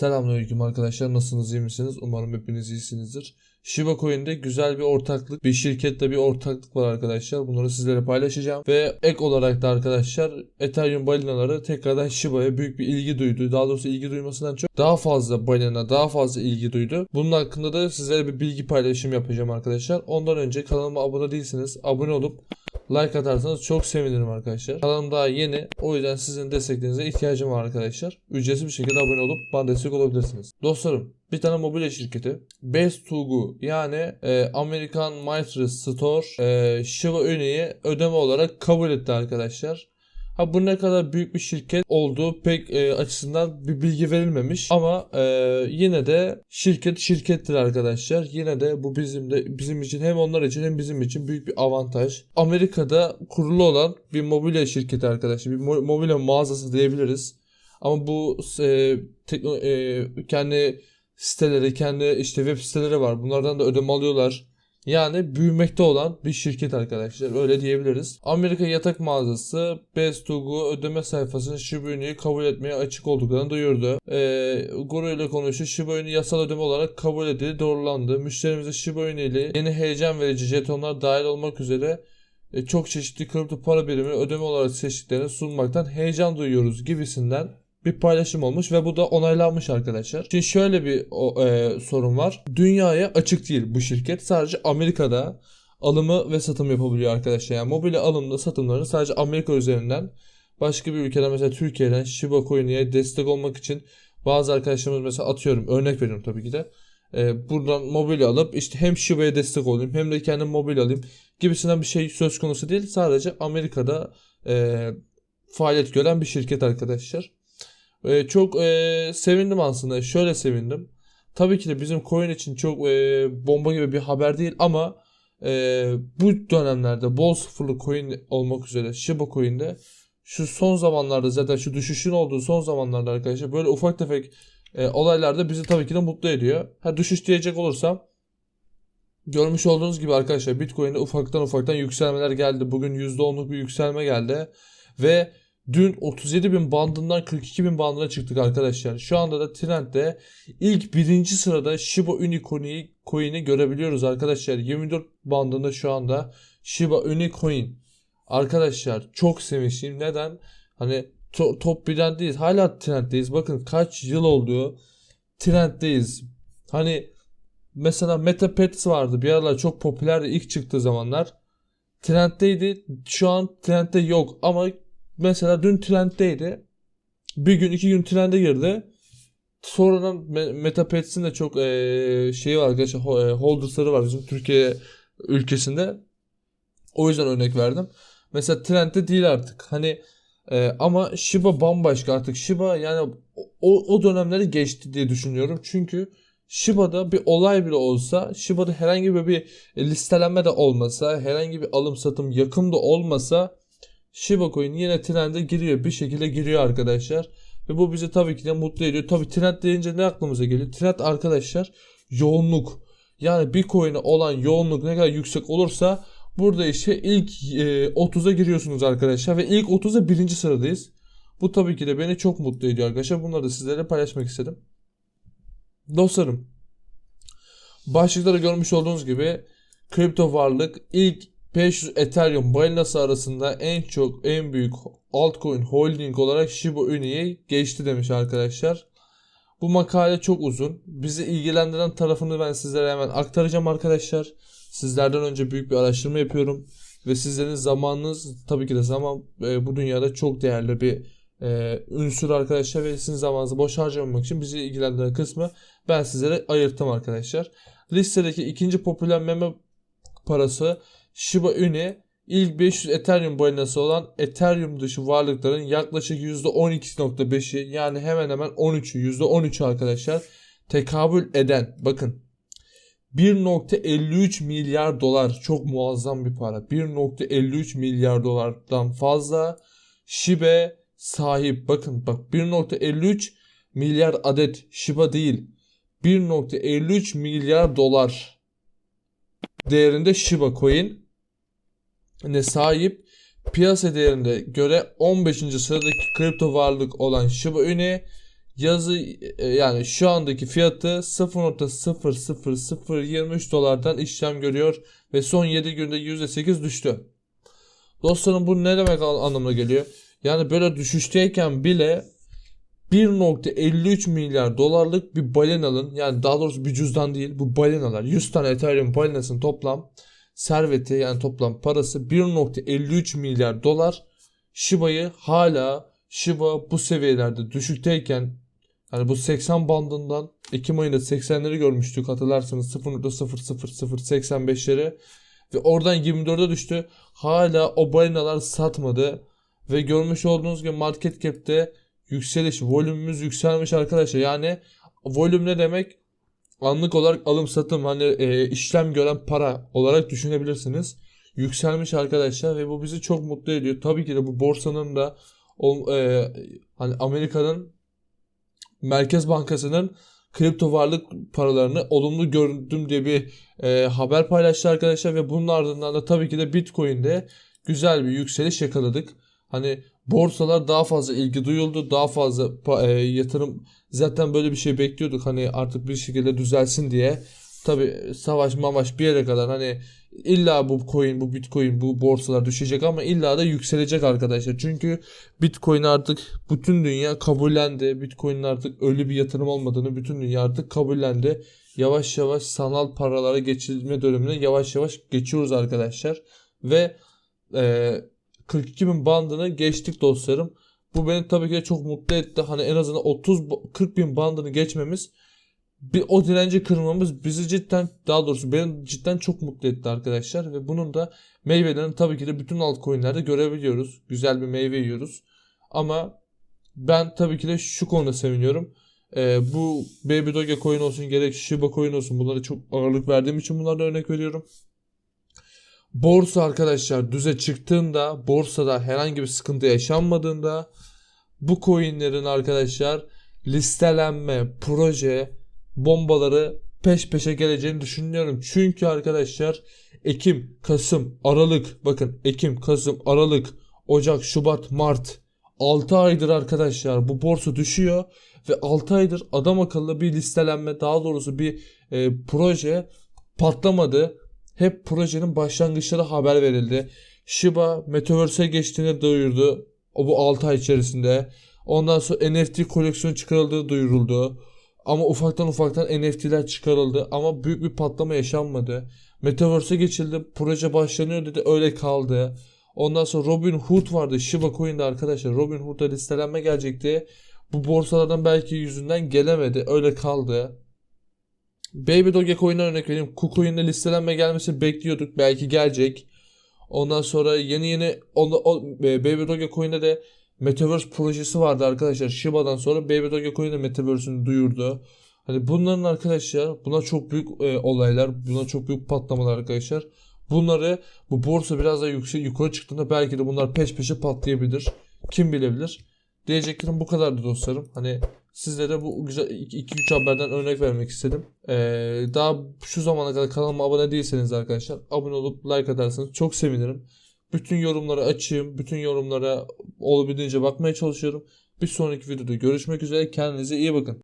Selamünaleyküm arkadaşlar. Nasılsınız? iyi misiniz? Umarım hepiniz iyisinizdir. Shiba Coin'de güzel bir ortaklık, bir şirkette bir ortaklık var arkadaşlar. Bunları sizlere paylaşacağım. Ve ek olarak da arkadaşlar Ethereum balinaları tekrardan Shiba'ya büyük bir ilgi duydu. Daha doğrusu ilgi duymasından çok daha fazla balina, daha fazla ilgi duydu. Bunun hakkında da sizlere bir bilgi paylaşım yapacağım arkadaşlar. Ondan önce kanalıma abone değilseniz abone olup like atarsanız çok sevinirim arkadaşlar. Kanalım daha yeni. O yüzden sizin desteklerinize ihtiyacım var arkadaşlar. Ücretsiz bir şekilde abone olup bana destek olabilirsiniz. Dostlarım bir tane mobilya şirketi Best2Go yani e, American Mitre Store e, Shiba Inu'yu ödeme olarak kabul etti arkadaşlar. Ha bu ne kadar büyük bir şirket olduğu pek e, açısından bir bilgi verilmemiş ama e, yine de şirket şirkettir arkadaşlar. Yine de bu bizim de bizim için hem onlar için hem bizim için büyük bir avantaj. Amerika'da kurulu olan bir mobilya şirketi arkadaşlar. Bir mo- mobilya mağazası diyebiliriz. Ama bu e, tekno, e, kendi siteleri, kendi işte web siteleri var. Bunlardan da ödeme alıyorlar. Yani büyümekte olan bir şirket arkadaşlar. Öyle diyebiliriz. Amerika yatak mağazası Best2Go ödeme sayfasını Shiba Inu'yu kabul etmeye açık olduklarını duyurdu. Ee, Guru ile konuştu. Shiba Inu yasal ödeme olarak kabul edildi, doğrulandı. Müşterimize Shiba Inu ile yeni heyecan verici jetonlar dahil olmak üzere e, çok çeşitli kripto para birimi ödeme olarak seçtiklerini sunmaktan heyecan duyuyoruz gibisinden bir paylaşım olmuş ve bu da onaylanmış arkadaşlar. Şimdi şöyle bir e, sorun var. Dünyaya açık değil bu şirket. Sadece Amerika'da alımı ve satım yapabiliyor arkadaşlar. Yani mobilya alımda satımlarını sadece Amerika üzerinden başka bir ülkeden mesela Türkiye'den Shiba Coin'e destek olmak için bazı arkadaşlarımız mesela atıyorum örnek veriyorum tabii ki de e, buradan mobilya alıp işte hem Shiba'ya destek olayım hem de kendim mobilya alayım gibisinden bir şey söz konusu değil. Sadece Amerika'da e, faaliyet gören bir şirket arkadaşlar. Ee, çok e, sevindim aslında. Şöyle sevindim. Tabii ki de bizim coin için çok e, bomba gibi bir haber değil ama e, bu dönemlerde bol sıfırlı coin olmak üzere Shiba Coin'de şu son zamanlarda zaten şu düşüşün olduğu son zamanlarda arkadaşlar böyle ufak tefek e, olaylar da bizi tabii ki de mutlu ediyor. Ha düşüş diyecek olursam görmüş olduğunuz gibi arkadaşlar Bitcoin'de ufaktan ufaktan yükselmeler geldi. Bugün %10'luk bir yükselme geldi ve Dün 37 bin bandından 42 bin bandına çıktık arkadaşlar. Şu anda da trendde ilk birinci sırada Shiba Inu coin'i, görebiliyoruz arkadaşlar. 24 bandında şu anda Shiba Inu coin. Arkadaşlar çok sevinçliyim. Neden? Hani to- top 1'den değiliz. Hala trenddeyiz. Bakın kaç yıl oldu. Trenddeyiz. Hani mesela MetaPets vardı. Bir aralar çok popülerdi ilk çıktığı zamanlar. Trenddeydi. Şu an trendde yok ama mesela dün trenddeydi. Bir gün iki gün trende girdi. Sonradan Me- Metapets'in de çok eee şeyi var arkadaşlar ho- e, holders'ları var bizim Türkiye ülkesinde. O yüzden örnek verdim. Mesela trendde değil artık. Hani e, ama Shiba bambaşka artık. Shiba yani o, o dönemleri geçti diye düşünüyorum. Çünkü Shiba'da bir olay bile olsa, Shiba'da herhangi bir, bir listelenme de olmasa, herhangi bir alım satım yakın da olmasa Shiba Coin yine trende giriyor. Bir şekilde giriyor arkadaşlar. Ve bu bizi tabii ki de mutlu ediyor. Tabii trend deyince ne aklımıza geliyor? Trend arkadaşlar yoğunluk. Yani bir coin'e olan yoğunluk ne kadar yüksek olursa burada işte ilk e, 30'a giriyorsunuz arkadaşlar. Ve ilk 30'a birinci sıradayız. Bu tabii ki de beni çok mutlu ediyor arkadaşlar. Bunları da sizlere paylaşmak istedim. Dostlarım. Başlıkları görmüş olduğunuz gibi kripto varlık ilk 500 Ethereum balinası arasında en çok en büyük altcoin holding olarak Shiba Inu'yu geçti demiş arkadaşlar. Bu makale çok uzun. Bizi ilgilendiren tarafını ben sizlere hemen aktaracağım arkadaşlar. Sizlerden önce büyük bir araştırma yapıyorum. Ve sizlerin zamanınız tabii ki de zaman e, bu dünyada çok değerli bir e, ünsür arkadaşlar. Ve sizin zamanınızı boş harcamamak için bizi ilgilendiren kısmı ben sizlere ayırttım arkadaşlar. Listedeki ikinci popüler meme parası Shiba Inu ilk 500 Ethereum balinası olan Ethereum dışı varlıkların yaklaşık %12.5'i yani hemen hemen 13'ü %13'ü arkadaşlar tekabül eden bakın 1.53 milyar dolar çok muazzam bir para. 1.53 milyar dolardan fazla Shiba sahip. Bakın bak 1.53 milyar adet Shiba değil. 1.53 milyar dolar değerinde Shiba Coin ne sahip piyasa değerinde göre 15. sıradaki kripto varlık olan Shiba Inu yazı e, yani şu andaki fiyatı 0.00023 dolardan işlem görüyor ve son 7 günde %8 düştü. Dostlarım bu ne demek an- anlamına geliyor? Yani böyle düşüşteyken bile 1.53 milyar dolarlık bir balinalın yani daha doğrusu bir cüzdan değil bu balinalar 100 tane Ethereum balinasının toplam serveti yani toplam parası 1.53 milyar dolar. Shiba'yı hala Shiba bu seviyelerde düşükteyken yani bu 80 bandından Ekim ayında 80'leri görmüştük hatırlarsanız 0.00085'leri ve oradan 24'e düştü. Hala o balinalar satmadı ve görmüş olduğunuz gibi market cap'te yükseliş, volümümüz yükselmiş arkadaşlar. Yani volüm ne demek? Anlık olarak alım satım hani e, işlem gören para olarak düşünebilirsiniz. Yükselmiş arkadaşlar ve bu bizi çok mutlu ediyor. Tabii ki de bu borsanın da o, e, hani Amerika'nın Merkez Bankası'nın kripto varlık paralarını olumlu gördüm diye bir e, haber paylaştı arkadaşlar ve bunun ardından da tabii ki de Bitcoin'de güzel bir yükseliş yakaladık. Hani borsalar daha fazla ilgi duyuldu, daha fazla e, yatırım zaten böyle bir şey bekliyorduk hani artık bir şekilde düzelsin diye. Tabii savaş mamaş bir yere kadar hani illa bu coin, bu bitcoin, bu borsalar düşecek ama illa da yükselecek arkadaşlar. Çünkü bitcoin artık bütün dünya kabullendi. Bitcoin'in artık öyle bir yatırım olmadığını bütün dünya artık kabullendi. Yavaş yavaş sanal paralara geçilme dönemine yavaş yavaş geçiyoruz arkadaşlar. Ve e, 42 bin bandını geçtik dostlarım. Bu beni tabii ki de çok mutlu etti. Hani en azından 30 ba- 40 bin bandını geçmemiz bir o direnci kırmamız bizi cidden daha doğrusu beni cidden çok mutlu etti arkadaşlar ve bunun da meyvelerini tabii ki de bütün altcoin'lerde görebiliyoruz. Güzel bir meyve yiyoruz. Ama ben tabii ki de şu konuda seviniyorum. Ee, bu Baby Doge coin olsun gerek Shiba coin olsun bunlara çok ağırlık verdiğim için bunlara örnek veriyorum. Borsa arkadaşlar düze çıktığında borsada herhangi bir sıkıntı yaşanmadığında bu coinlerin arkadaşlar listelenme, proje, bombaları peş peşe geleceğini düşünüyorum. Çünkü arkadaşlar Ekim, Kasım, Aralık bakın Ekim, Kasım, Aralık, Ocak, Şubat, Mart 6 aydır arkadaşlar bu borsa düşüyor ve 6 aydır adam akıllı bir listelenme daha doğrusu bir e, proje patlamadı. Hep projenin başlangıçları haber verildi. Shiba Metaverse'e geçtiğini duyurdu. O bu 6 ay içerisinde. Ondan sonra NFT koleksiyonu çıkarıldığı duyuruldu. Ama ufaktan ufaktan NFT'ler çıkarıldı. Ama büyük bir patlama yaşanmadı. Metaverse'e geçildi. Proje başlanıyor dedi. Öyle kaldı. Ondan sonra Robin Hood vardı. Shiba Coin'de arkadaşlar. Robin Hood'a listelenme gelecekti. Bu borsalardan belki yüzünden gelemedi. Öyle kaldı. Baby Doge Coin'e örnek vereyim. KuCoin'de listelenme gelmesi bekliyorduk. Belki gelecek. Ondan sonra yeni yeni onda, o, e, Baby Doge Coin'de de Metaverse projesi vardı arkadaşlar. Shiba'dan sonra Baby Doge Coin de Metaverse'ünü duyurdu. Hani bunların arkadaşlar buna çok büyük e, olaylar, buna çok büyük patlamalar arkadaşlar. Bunları bu borsa biraz daha yüksek yukarı çıktığında belki de bunlar peş peşe patlayabilir. Kim bilebilir. Diyeceklerim bu kadardı dostlarım. Hani sizlere bu güzel 2-3 haberden örnek vermek istedim. Ee, daha şu zamana kadar kanalıma abone değilseniz arkadaşlar abone olup like atarsanız çok sevinirim. Bütün yorumları açayım. Bütün yorumlara olabildiğince bakmaya çalışıyorum. Bir sonraki videoda görüşmek üzere. Kendinize iyi bakın.